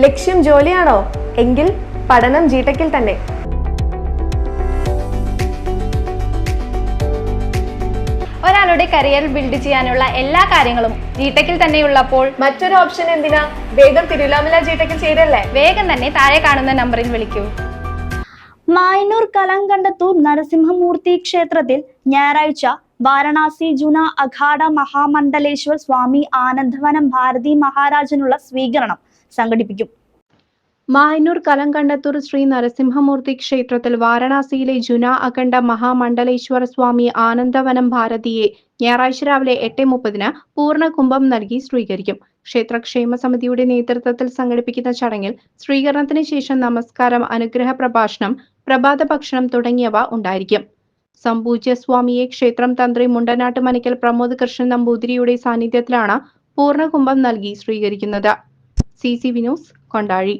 ലക്ഷ്യം ജോലിയാണോ? എങ്കിൽ പഠനം ജീട്ടക്കിൽ തന്നെ. ഒരാളുടെ കരിയർ ബിൽഡ് ചെയ്യാനുള്ള എല്ലാ കാര്യങ്ങളും ജീടെക്കിൽ തന്നെ ഉള്ളപ്പോൾ മറ്റൊരു ഓപ്ഷൻ എന്തിനാ? വേഗം തിരുവിലാമല ജീട്ടക്കിൽ ചെയ്തല്ലേ വേഗം തന്നെ താഴെ കാണുന്ന നമ്പറിൽ വിളിക്കൂ. മായനൂർ കലങ്കണ്ടത്തൂർ നരസിംഹമൂർത്തി ക്ഷേത്രത്തിൽ ഞായറാഴ്ച വാരണാസി ജുന അഖാഡ മഹാമണ്ഡലേശ്വർ സ്വാമി ആനന്ദവനം ഭാരതി മഹാരാജനുള്ള സ്വീകരണം. സംഘടിപ്പിക്കും. മായന്നൂർ കലങ്കണ്ടത്തൂർ ശ്രീ നരസിംഹമൂർത്തി ക്ഷേത്രത്തിൽ വാരണാസിയിലെ ജുന അഖണ്ഡ മഹാമണ്ഡലേശ്വര സ്വാമി ആനന്ദവനം ഭാരതിയെ ഞായറാഴ്ച രാവിലെ എട്ട് മുപ്പതിന് പൂർണ കുംഭം നൽകി സ്വീകരിക്കും. ക്ഷേത്രക്ഷേമ സമിതിയുടെ നേതൃത്വത്തിൽ സംഘടിപ്പിക്കുന്ന ചടങ്ങിൽ സ്വീകരണത്തിന് ശേഷം നമസ്കാരം അനുഗ്രഹ പ്രഭാഷണം പ്രഭാത ഭക്ഷണം തുടങ്ങിയവ ഉണ്ടായിരിക്കും. സംപൂജ്യ സ്വാമിയെ ക്ഷേത്രം തന്ത്രി മുണ്ടനാട്ട് മനിക്കൽ പ്രമോദ് കൃഷ്ണൻ നമ്പൂതിരിയുടെ സാന്നിധ്യത്തിലാണ് പൂർണ കുംഭം നൽകി സ്വീകരിക്കുന്നത്. CCTV news கொண்டாழி